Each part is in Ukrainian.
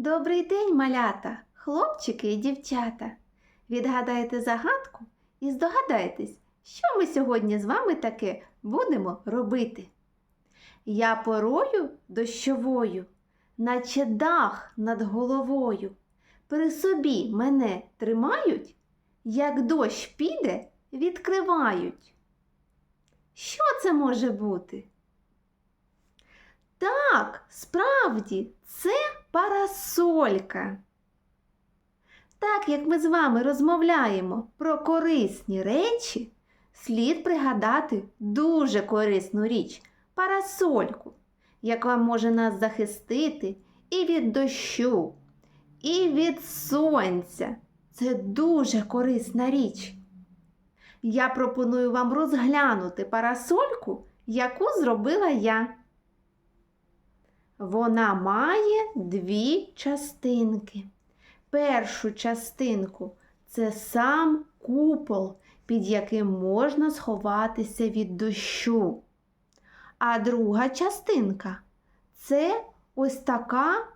Добрий день, малята, хлопчики і дівчата. Відгадайте загадку і здогадайтесь, що ми сьогодні з вами таке будемо робити. Я порою дощовою, наче дах над головою. При собі мене тримають, як дощ піде, відкривають. Що це може бути? Так, справді, це парасолька. Так як ми з вами розмовляємо про корисні речі, слід пригадати дуже корисну річ парасольку, яка може нас захистити і від дощу, і від сонця. Це дуже корисна річ. Я пропоную вам розглянути парасольку, яку зробила я. Вона має дві частинки. Першу частинку це сам купол, під яким можна сховатися від дощу. А друга частинка це ось така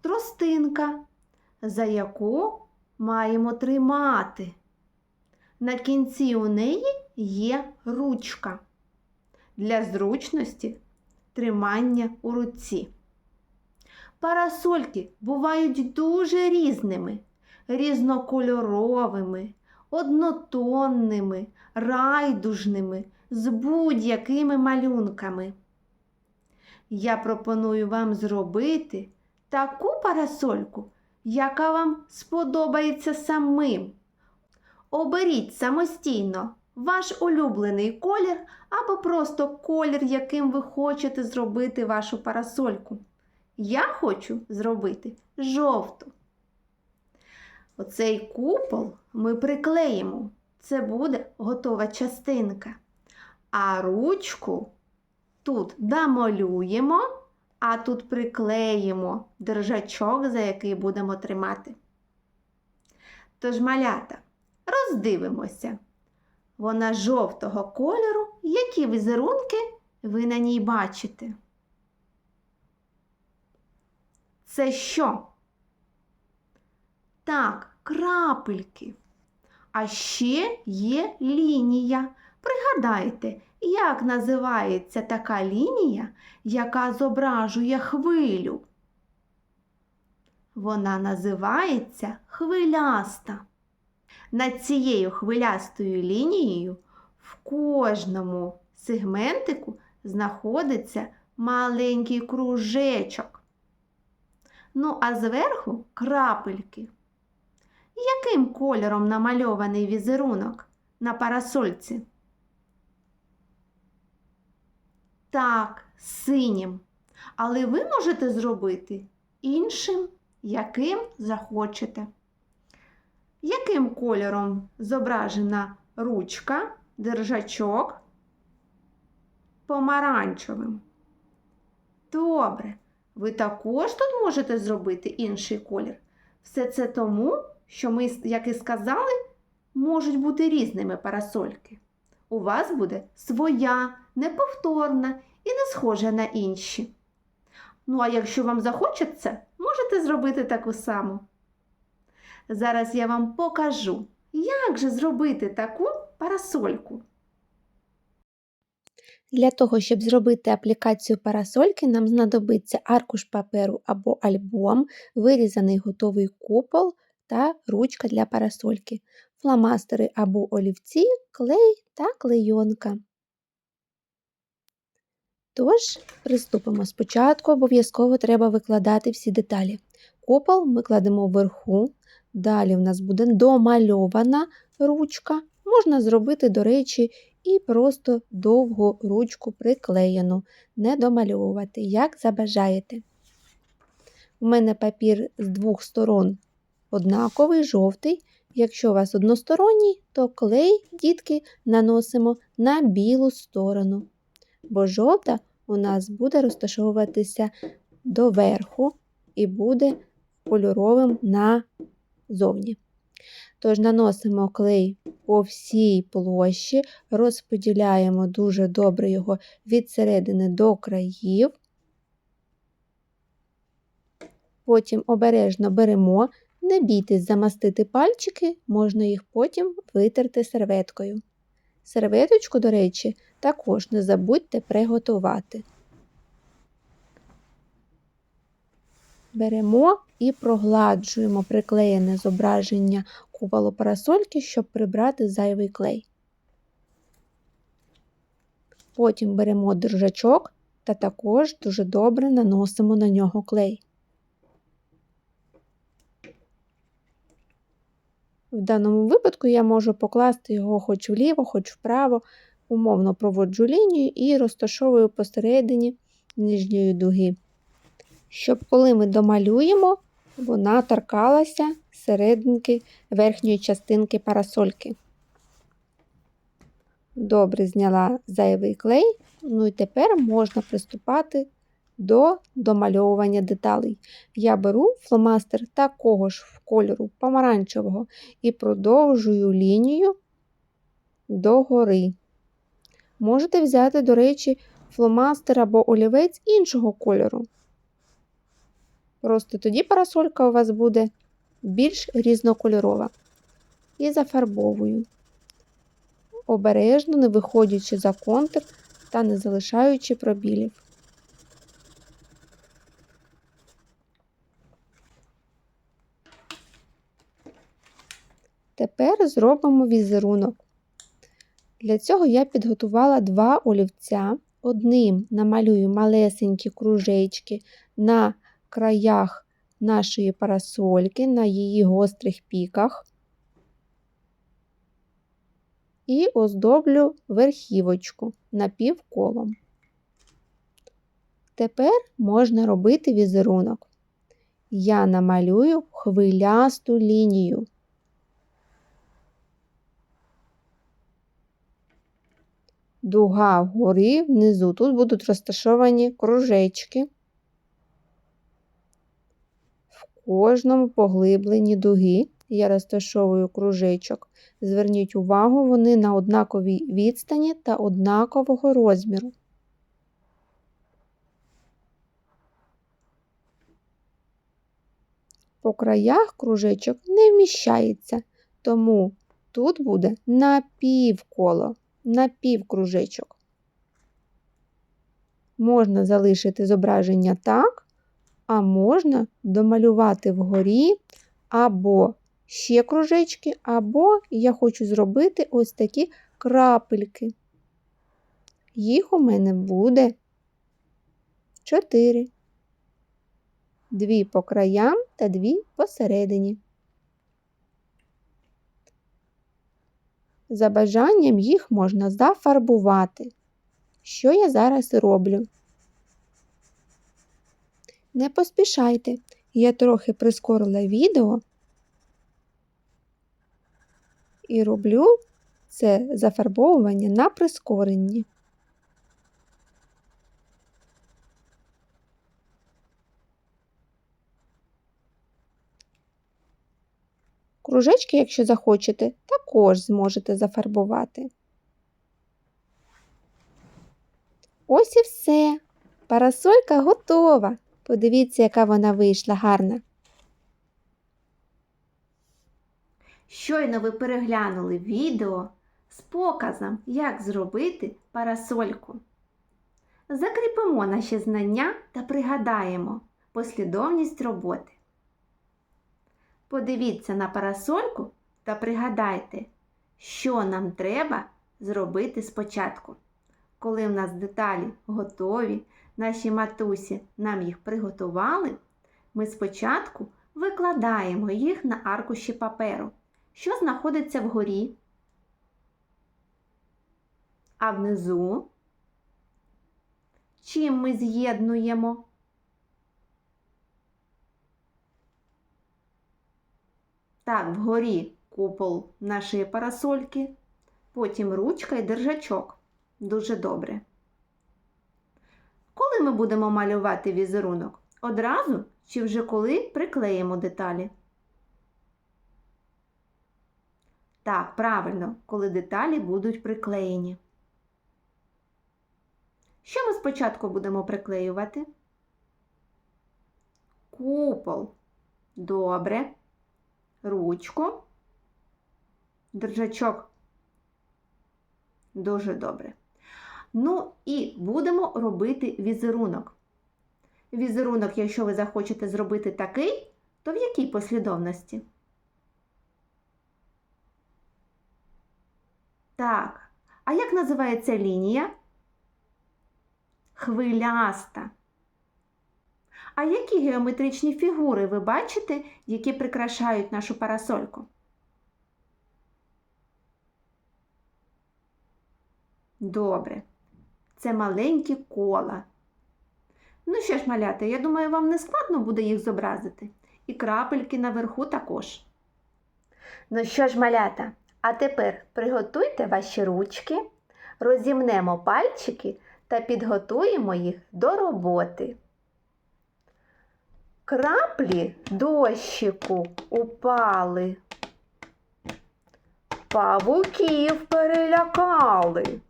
тростинка, за яку маємо тримати. На кінці у неї є ручка для зручності тримання у руці. Парасольки бувають дуже різними, різнокольоровими, однотонними, райдужними, з будь-якими малюнками. Я пропоную вам зробити таку парасольку, яка вам сподобається самим. Оберіть самостійно ваш улюблений колір або просто колір, яким ви хочете зробити вашу парасольку. Я хочу зробити жовту. Оцей купол ми приклеїмо. Це буде готова частинка. А ручку тут намалюємо, а тут приклеїмо держачок, за який будемо тримати. Тож, малята, роздивимося. Вона жовтого кольору, які візерунки ви на ній бачите. Це що? Так, крапельки. А ще є лінія. Пригадайте, як називається така лінія, яка зображує хвилю? Вона називається хвиляста. Над цією хвилястою лінією в кожному сегментику знаходиться маленький кружечок. Ну, а зверху крапельки. Яким кольором намальований візерунок на парасольці? Так, синім. Але ви можете зробити іншим, яким захочете. Яким кольором зображена ручка, держачок? Помаранчевим. Добре. Ви також тут можете зробити інший колір. Все це тому, що ми, як і сказали, можуть бути різними парасольки. У вас буде своя, неповторна і не схожа на інші. Ну, а якщо вам захочеться, можете зробити таку саму. Зараз я вам покажу, як же зробити таку парасольку. Для того, щоб зробити аплікацію парасольки, нам знадобиться аркуш паперу або альбом, вирізаний готовий купол та ручка для парасольки, фломастери або олівці, клей та клейонка. Тож, приступимо. Спочатку обов'язково треба викладати всі деталі. Купол ми кладемо вверху, далі в нас буде домальована ручка. Можна зробити, до речі, і просто довгу ручку приклеєну, не домальовувати, як забажаєте. У мене папір з двох сторон однаковий, жовтий. Якщо у вас односторонній, то клей, дітки, наносимо на білу сторону, бо жовта у нас буде розташовуватися доверху і буде кольоровим назовні. Тож наносимо клей по всій площі, розподіляємо дуже добре його від середини до країв. Потім обережно беремо, не бійтесь замастити пальчики, можна їх потім витерти серветкою. Серветочку, до речі, також не забудьте приготувати. Беремо і прогладжуємо приклеєне зображення куполу парасольки, щоб прибрати зайвий клей. Потім беремо держачок та також дуже добре наносимо на нього клей. В даному випадку я можу покласти його хоч вліво, хоч вправо, умовно проводжу лінію і розташовую посередині нижньої дуги, щоб коли ми домалюємо, вона торкалася серединки верхньої частинки парасольки. Добре зняла зайвий клей, ну і тепер можна приступати до домальовування деталей. Я беру фломастер такого ж кольору помаранчевого і продовжую лінію догори. Можете взяти, до речі, фломастер або олівець іншого кольору. Просто тоді парасолька у вас буде більш різнокольорова. І зафарбовую, обережно не виходячи за контур та не залишаючи пробілів. Тепер зробимо візерунок. Для цього я підготувала два олівця. Одним намалюю малесенькі кружечки на краях нашої парасольки, на її гострих піках. І оздоблю верхівочку напівколом. Тепер можна робити візерунок. Я намалюю хвилясту лінію. дуга вгорі, внизу. Тут будуть розташовані кружечки. В кожному поглибленні дуги я розташовую кружечок. Зверніть увагу, вони на однаковій відстані та однакового розміру. По краях кружечок не вміщається, тому тут буде напівколо напівкружечок. Можна залишити зображення так, а можна домалювати вгорі або ще кружечки, або я хочу зробити ось такі крапельки. Їх у мене буде 4. Дві по краям та дві посередині. За бажанням їх можна зафарбувати. Що я зараз роблю? Не поспішайте, я трохи прискорила відео і роблю це зафарбовування на прискоренні. Кружечки, якщо захочете, також зможете зафарбувати. Ось і все. Парасолька готова. Подивіться, яка вона вийшла гарна. Щойно ви переглянули відео з показом, як зробити парасольку. Закріпимо наші знання та пригадаємо послідовність роботи. Подивіться на парасольку та пригадайте, що нам треба зробити спочатку. Коли в нас деталі готові, наші матусі нам їх приготували, ми спочатку викладаємо їх на аркуші паперу, що знаходиться вгорі, а внизу, чим ми з'єднуємо. Так, вгорі купол нашої парасольки, потім ручка і держачок. Дуже добре. Коли ми будемо малювати візерунок? Одразу чи вже коли приклеїмо деталі? Так, правильно, коли деталі будуть приклеєні. Що ми спочатку будемо приклеювати? Купол. Добре. Ручку. Держачок. Дуже добре. Ну і будемо робити візерунок. Візерунок, якщо ви захочете зробити такий, то в якій послідовності? Так. А як називається лінія? Хвиляста. А які геометричні фігури ви бачите, які прикрашають нашу парасольку? Добре. Це маленькі кола. Ну що ж, малята, я думаю, вам не складно буде їх зобразити. І крапельки наверху також. Ну що ж, малята, а тепер приготуйте ваші ручки, розімнемо пальчики та підготуємо їх до роботи. Краплі дощику упали. Павуків перелякали.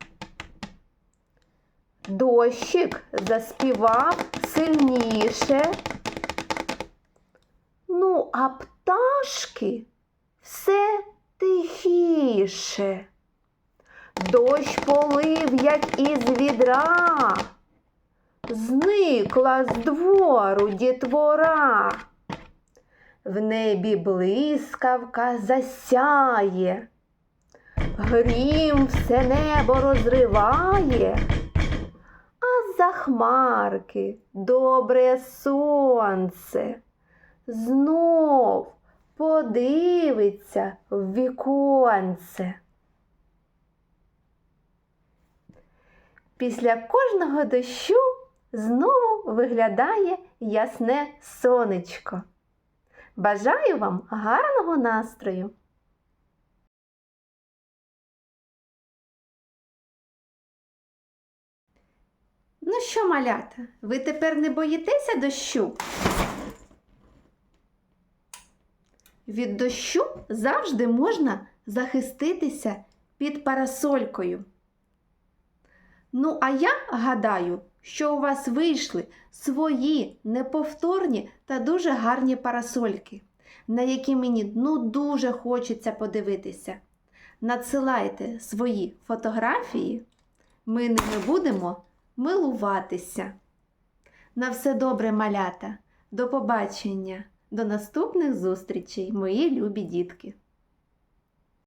Дощик заспівав сильніше. Ну, а пташки все тихіше. Дощ полив, як із відра. Зникла з двору дітвора. В небі блискавка засяє, грім все небо розриває, за хмарки добре сонце знов подивиться в віконце. Після кожного дощу знову виглядає ясне сонечко. Бажаю вам гарного настрою! Ну що, малята, ви тепер не боїтеся дощу? Від дощу завжди можна захиститися під парасолькою. Ну, а я гадаю, що у вас вийшли свої неповторні та дуже гарні парасольки, на які мені ну дуже хочеться подивитися. Надсилайте свої фотографії, ми ними будемо милуватися. На все добре, малята, до побачення, до наступних зустрічей, мої любі дітки!